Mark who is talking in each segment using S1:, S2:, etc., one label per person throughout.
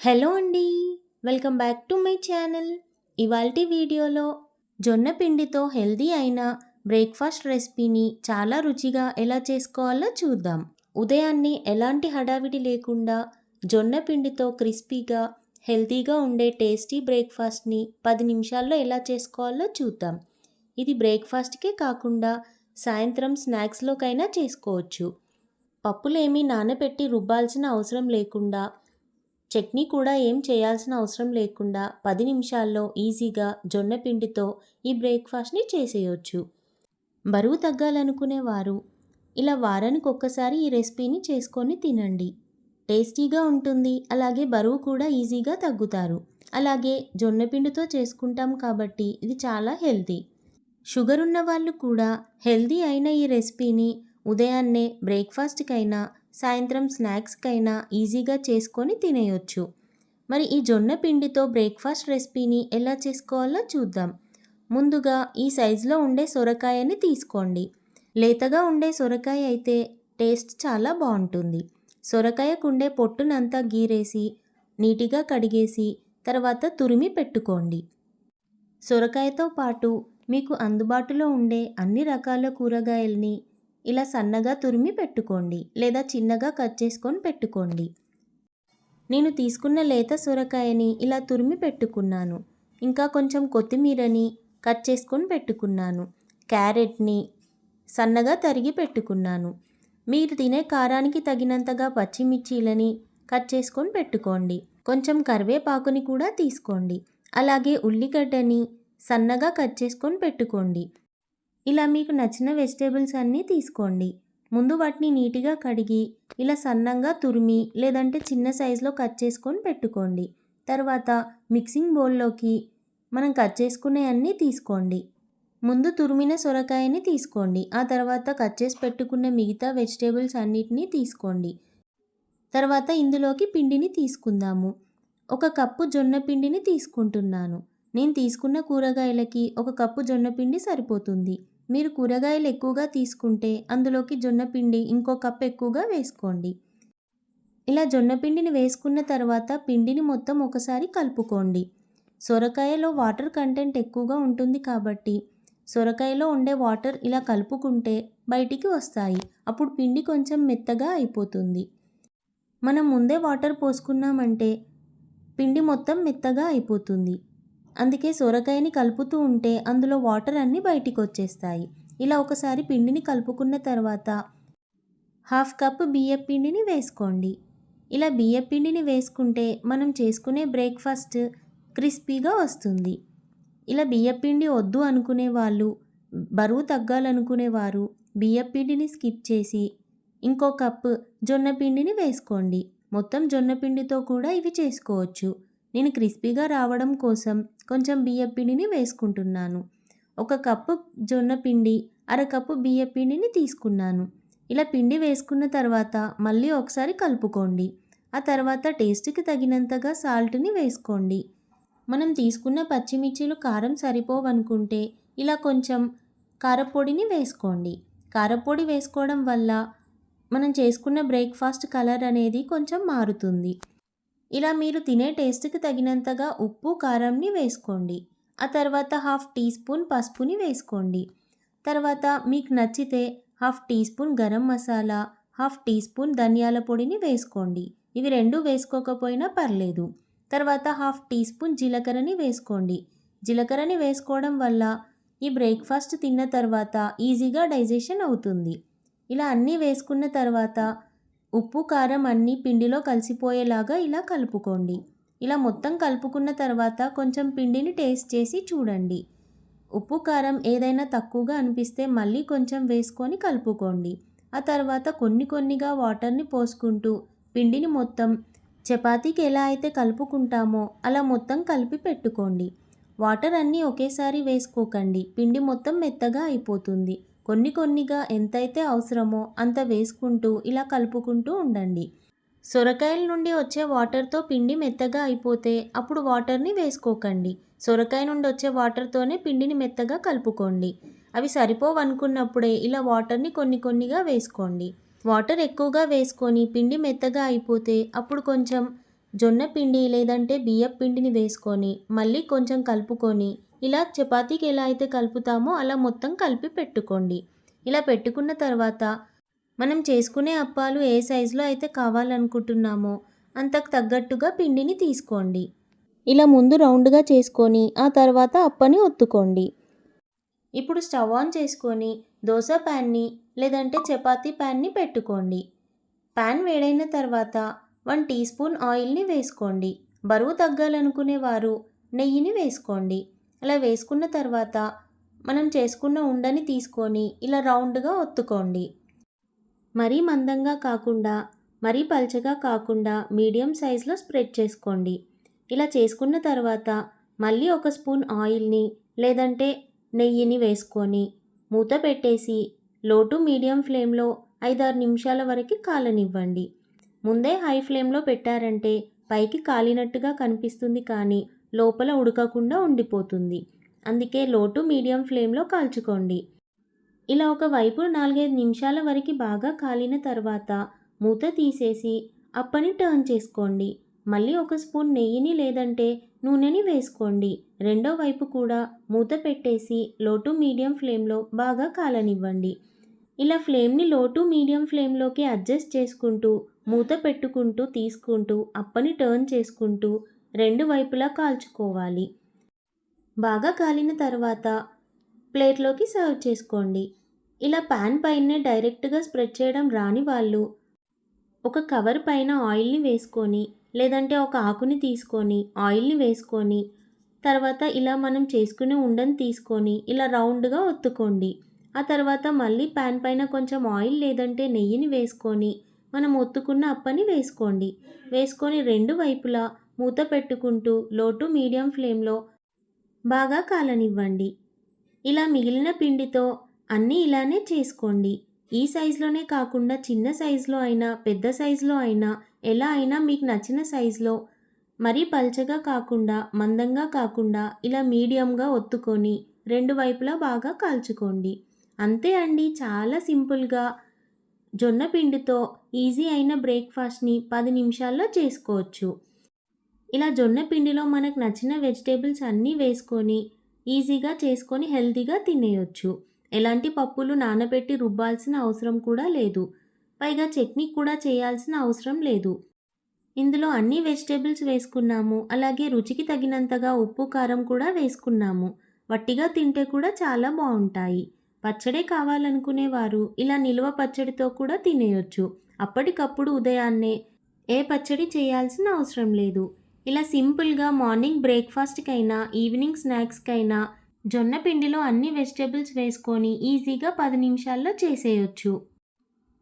S1: Hello అండి welcome back to my channel. ఇవాల్టి వీడియోలో జొన్న పిండితో హెల్దీ అయిన బ్రేక్ఫాస్ట్ రెసిపీని చాలా రుచిగా ఎలా చేసుకోవాలో చూద్దాం. ఉదయాన్నే ఎలాంటి హడావిడి లేకుండా జొన్న పిండితో క్రిస్పీగా హెల్తీగా ఉండే టేస్టీ బ్రేక్ఫాస్ట్ని పది నిమిషాల్లో ఎలా చేసుకోవాలో చూద్దాం. ఇది బ్రేక్ఫాస్ట్కే కాకుండా సాయంత్రం స్నాక్స్లోకైనా చేసుకోవచ్చు. పప్పులేమీ నానబెట్టి రుబ్బాల్సిన అవసరం లేకుండా చట్నీ కూడా ఏం చేయాల్సిన అవసరం లేకుండా పది నిమిషాల్లో ఈజీగా జొన్న పిండితో ఈ బ్రేక్ఫాస్ట్ని చేసేయొచ్చు. బరువు తగ్గాలనుకునే వారు ఇలా వారానికి ఒక్కసారి ఈ రెసిపీని చేసుకొని తినండి. టేస్టీగా ఉంటుంది అలాగే బరువు కూడా ఈజీగా తగ్గుతారు. అలాగే జొన్న పిండితో చేసుకుంటాం కాబట్టి ఇది చాలా హెల్తీ. షుగర్ ఉన్న వాళ్ళు కూడా హెల్దీ అయిన ఈ రెసిపీని ఉదయాన్నే బ్రేక్ఫాస్ట్కైనా సాయంత్రం స్నాక్స్కైనా ఈజీగా చేసుకొని తినేయొచ్చు. మరి ఈ జొన్న పిండితో బ్రేక్ఫాస్ట్ రెసిపీని ఎలా చేసుకోవాలో చూద్దాం. ముందుగా ఈ సైజులో ఉండే సొరకాయని తీసుకోండి. లేతగా ఉండే సొరకాయ అయితే టేస్ట్ చాలా బాగుంటుంది. సొరకాయకు ఉండే పొట్టునంతా గీరేసి నీటిగా కడిగేసి తర్వాత తురిమి పెట్టుకోండి. సొరకాయతో పాటు మీకు అందుబాటులో ఉండే అన్ని రకాల కూరగాయల్ని ఇలా సన్నగా తురిమి పెట్టుకోండి లేదా చిన్నగా కట్ చేసుకొని పెట్టుకోండి. నేను తీసుకున్న లేత సొరకాయని ఇలా తురిమి పెట్టుకున్నాను. ఇంకా కొంచెం కొత్తిమీరని కట్ చేసుకొని పెట్టుకున్నాను. క్యారెట్ని సన్నగా తరిగి పెట్టుకున్నాను. మీరు తినే కారానికి తగినంతగా పచ్చిమిర్చీలని కట్ చేసుకొని పెట్టుకోండి. కొంచెం కరివేపాకుని కూడా తీసుకోండి. అలాగే ఉల్లిగడ్డని సన్నగా కట్ చేసుకొని పెట్టుకోండి. ఇలా మీకు నచ్చిన వెజిటేబుల్స్ అన్నీ తీసుకోండి. ముందు వాటిని నీట్గా కడిగి ఇలా సన్నంగా తురిమి లేదంటే చిన్న సైజులో కట్ చేసుకొని పెట్టుకోండి. తర్వాత మిక్సింగ్ బౌల్లోకి మనం కట్ చేసుకునే అన్నీ తీసుకోండి. ముందు తురిమిన సొరకాయని తీసుకోండి. ఆ తర్వాత కట్ చేసి పెట్టుకున్న మిగతా వెజిటేబుల్స్ అన్నిటినీ తీసుకోండి. తర్వాత ఇందులోకి పిండిని తీసుకుందాము. ఒక కప్పు జొన్న పిండిని తీసుకుంటున్నాను. నేను తీసుకున్న కూరగాయలకి ఒక కప్పు జొన్న పిండి సరిపోతుంది. మీరు కూరగాయలు ఎక్కువగా తీసుకుంటే అందులోకి జొన్నపిండి ఇంకో కప్ ఎక్కువగా వేసుకోండి. ఇలా జొన్నపిండిని వేసుకున్న తర్వాత పిండిని మొత్తం ఒకసారి కలుపుకోండి. సొరకాయలో వాటర్ కంటెంట్ ఎక్కువగా ఉంటుంది కాబట్టి సొరకాయలో ఉండే వాటర్ ఇలా కలుపుకుంటే బయటికి వస్తాయి. అప్పుడు పిండి కొంచెం మెత్తగా అయిపోతుంది. మనం ముందే వాటర్ పోసుకున్నామంటే పిండి మొత్తం మెత్తగా అయిపోతుంది. అందుకే సొరకాయని కలుపుతూ ఉంటే అందులో వాటర్ అన్నీ బయటికి వచ్చేస్తాయి ఇలా ఒకసారి పిండిని కలుపుకున్న తర్వాత హాఫ్ కప్ బియ్యం పిండిని వేసుకోండి. ఇలా బియ్యం పిండిని వేసుకుంటే మనం చేసుకునే బ్రేక్ఫాస్ట్ క్రిస్పీగా వస్తుంది. ఇలా బియ్యం పిండి వద్దు అనుకునే వాళ్ళు బరువు తగ్గాలనుకునేవారు బియ్యం పిండిని స్కిప్ చేసి ఇంకో కప్పు జొన్న పిండిని వేసుకోండి. మొత్తం జొన్న పిండితో కూడా ఇవి చేసుకోవచ్చు. నేను క్రిస్పీగా రావడం కోసం కొంచెం బియ్యం పిండిని వేసుకుంటున్నాను. ఒక కప్పు జొన్న పిండి అరకప్పు బియ్య పిండిని తీసుకున్నాను. ఇలా పిండి వేసుకున్న తర్వాత మళ్ళీ ఒకసారి కలుపుకోండి. ఆ తర్వాత టేస్ట్కి తగినంతగా సాల్ట్ని వేసుకోండి. మనం తీసుకున్న పచ్చిమిర్చిలు కారం సరిపోవనుకుంటే ఇలా కొంచెం కారపొడిని వేసుకోండి. కారపొడి వేసుకోవడం వల్ల మనం చేసుకున్న బ్రేక్ఫాస్ట్ కలర్ అనేది కొంచెం మారుతుంది. ఇలా మీరు తినే టేస్ట్కి తగినంతగా ఉప్పు కారంని వేసుకోండి. ఆ తర్వాత హాఫ్ టీ స్పూన్ పసుపుని వేసుకోండి. తర్వాత మీకు నచ్చితే half teaspoon garam masala half teaspoon ధనియాల పొడిని వేసుకోండి. ఇవి రెండు వేసుకోకపోయినా పర్లేదు. తర్వాత హాఫ్ టీ స్పూన్ జీలకర్రని వేసుకోండి. జీలకర్రని వేసుకోవడం వల్ల ఈ బ్రేక్ఫాస్ట్ తిన్న తర్వాత ఈజీగా డైజెషన్ అవుతుంది. ఇలా అన్నీ వేసుకున్న తర్వాత ఉప్పు కారం అన్నీ పిండిలో కలిసిపోయేలాగా ఇలా కలుపుకోండి. ఇలా మొత్తం కలుపుకున్న తర్వాత కొంచెం పిండిని టేస్ట్ చేసి చూడండి. ఉప్పు కారం ఏదైనా తక్కువగా అనిపిస్తే మళ్ళీ కొంచెం వేసుకొని కలుపుకోండి. ఆ తర్వాత కొన్ని కొన్నిగా వాటర్ని పోసుకుంటూ పిండిని మొత్తం చపాతీకి ఎలా అయితే కలుపుకుంటామో అలా మొత్తం కలిపి పెట్టుకోండి. వాటర్ అన్నీ ఒకేసారి వేసుకోకండి. పిండి మొత్తం మెత్తగా అయిపోతుంది. కొన్ని కొన్నిగా ఎంతైతే అవసరమో అంత వేసుకుంటూ ఇలా కలుపుకుంటూ ఉండండి. సొరకాయల నుండి వచ్చే వాటర్తో పిండి మెత్తగా అయిపోతే అప్పుడు వాటర్ని వేసుకోకండి. సొరకాయ నుండి వచ్చే వాటర్తోనే పిండిని మెత్తగా కలుపుకోండి. అవి సరిపోవనుకున్నప్పుడే ఇలా వాటర్ని కొన్ని కొన్నిగా వేసుకోండి. వాటర్ ఎక్కువగా వేసుకొని పిండి మెత్తగా అయిపోతే అప్పుడు కొంచెం జొన్న పిండి లేదంటే బియ్యం పిండిని వేసుకొని మళ్ళీ కొంచెం కలుపుకొని ఇలా చపాతీకి ఎలా అయితే కలుపుతామో అలా మొత్తం కలిపి పెట్టుకోండి. ఇలా పెట్టుకున్న తర్వాత మనం చేసుకునే అప్పాలు ఏ సైజులో అయితే కావాలనుకుంటున్నామో అంతకు తగ్గట్టుగా పిండిని తీసుకోండి. ఇలా ముందు రౌండ్గా చేసుకొని ఆ తర్వాత అప్పని ఒత్తుకోండి. ఇప్పుడు స్టవ్ ఆన్ చేసుకొని దోశ ప్యాన్ని లేదంటే చపాతీ ప్యాన్ని పెట్టుకోండి. ప్యాన్ వేడైన తర్వాత వన్ టీ స్పూన్ ఆయిల్ని వేసుకోండి. బరువు తగ్గాలనుకునే వారు నెయ్యిని వేసుకోండి. అలా వేసుకున్న తర్వాత మనం చేసుకున్న ఉండని తీసుకొని ఇలా రౌండ్గా ఒత్తుకోండి. మరీ మందంగా కాకుండా మరీ పల్చగా కాకుండా మీడియం సైజులో స్ప్రెడ్ చేసుకోండి. ఇలా చేసుకున్న తర్వాత మళ్ళీ ఒక స్పూన్ ఆయిల్ని లేదంటే నెయ్యిని వేసుకొని మూత పెట్టేసి లో టు మీడియం ఫ్లేమ్లో ఐదారు నిమిషాల వరకు కాలనివ్వండి. ముందే హై ఫ్లేమ్లో పెట్టారంటే పైకి కాలినట్టుగా కనిపిస్తుంది కానీ లోపల ఉడకకుండా ఉండిపోతుంది. అందుకే లోటు మీడియం ఫ్లేమ్లో కాల్చుకోండి. ఇలా ఒక వైపు నాలుగైదు నిమిషాల వరకు బాగా కాలిన తర్వాత మూత తీసేసి అప్పని టర్న్ చేసుకోండి. మళ్ళీ ఒక స్పూన్ నెయ్యిని లేదంటే నూనెని వేసుకోండి. రెండో వైపు కూడా మూత పెట్టేసి లోటు మీడియం ఫ్లేమ్లో బాగా కాలనివ్వండి. ఇలా ఫ్లేమ్ని లోటు మీడియం ఫ్లేమ్లోకి అడ్జస్ట్ చేసుకుంటూ మూత పెట్టుకుంటూ తీసుకుంటూ అప్పని టర్న్ చేసుకుంటూ రెండు వైపులా కాల్చుకోవాలి. బాగా కాలిన తర్వాత ప్లేట్లోకి సర్వ్ చేసుకోండి. ఇలా ప్యాన్ పైనే డైరెక్ట్గా స్ప్రెడ్ చేయడం రాని వాళ్ళు ఒక కవర్ పైన ఆయిల్ని వేసుకొని లేదంటే ఒక ఆకుని తీసుకొని ఆయిల్ని వేసుకొని తర్వాత ఇలా మనం చేసుకునే ఉండని తీసుకొని ఇలా రౌండ్గా ఒత్తుకోండి. ఆ తర్వాత మళ్ళీ ప్యాన్ పైన కొంచెం ఆయిల్ లేదంటే నెయ్యిని వేసుకొని మనం ఒత్తుకున్న అప్పని వేసుకోండి. వేసుకొని రెండు వైపులా మూత పెట్టుకుంటూ లోటు మీడియం ఫ్లేమ్లో బాగా కాలనివ్వండి. ఇలా మిగిలిన పిండితో అన్నీ ఇలానే చేసుకోండి. ఈ సైజులోనే కాకుండా చిన్న సైజులో అయినా పెద్ద సైజులో అయినా ఎలా అయినా మీకు నచ్చిన సైజులో మరీ పల్చగా కాకుండా మందంగా కాకుండా ఇలా మీడియంగా ఒత్తుకొని రెండు వైపులా బాగా కాల్చుకోండి. అంతే అండి. చాలా సింపుల్గా జొన్న పిండితో ఈజీ అయిన బ్రేక్ఫాస్ట్ని పది నిమిషాల్లో చేసుకోవచ్చు. ఇలా జొన్న పిండిలో మనకు నచ్చిన వెజిటేబుల్స్ అన్నీ వేసుకొని ఈజీగా చేసుకొని హెల్తీగా తినేయొచ్చు. ఎలాంటి పప్పులు నానబెట్టి రుబ్బాల్సిన అవసరం కూడా లేదు. పైగా చట్నీ కూడా చేయాల్సిన అవసరం లేదు. ఇందులో అన్ని వెజిటేబుల్స్ వేసుకున్నాము. అలాగే రుచికి తగినంతగా ఉప్పు కారం కూడా వేసుకున్నాము. వట్టిగా తింటే కూడా చాలా బాగుంటాయి. పచ్చడే కావాలనుకునేవారు. ఇలా నిల్వ పచ్చడితో కూడా తినేయొచ్చు. అప్పటికప్పుడు ఉదయాన్నే ఏ పచ్చడి చేయాల్సిన అవసరం లేదు. ఇలా సింపుల్గా మార్నింగ్ బ్రేక్ఫాస్ట్కైనా ఈవినింగ్ స్నాక్స్కైనా జొన్న పిండిలో అన్ని వెజిటేబుల్స్ వేసుకొని ఈజీగా పది నిమిషాల్లో చేసేయొచ్చు.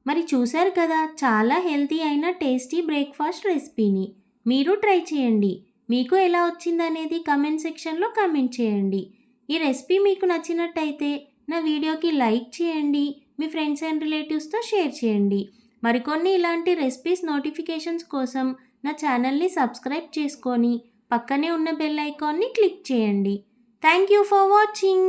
S1: మరి చూశారు కదా చాలా హెల్తీ అయిన టేస్టీ బ్రేక్ఫాస్ట్ రెసిపీని. మీరు ట్రై చేయండి. మీకు ఎలా వచ్చిందనేది కమెంట్ సెక్షన్లో కమెంట్ చేయండి. ఈ రెసిపీ మీకు నచ్చినట్టయితే నా వీడియోకి లైక్ చేయండి మీ ఫ్రెండ్స్ అండ్ రిలేటివ్స్తో షేర్ చేయండి. మరికొన్ని ఇలాంటి రెసిపీస్ నోటిఫికేషన్స్ కోసం నా ఛానల్ని సబ్స్క్రైబ్ చేసుకొని పక్కనే ఉన్న బెల్ ఐకాన్ని క్లిక్ చేయండి. Thank you for watching.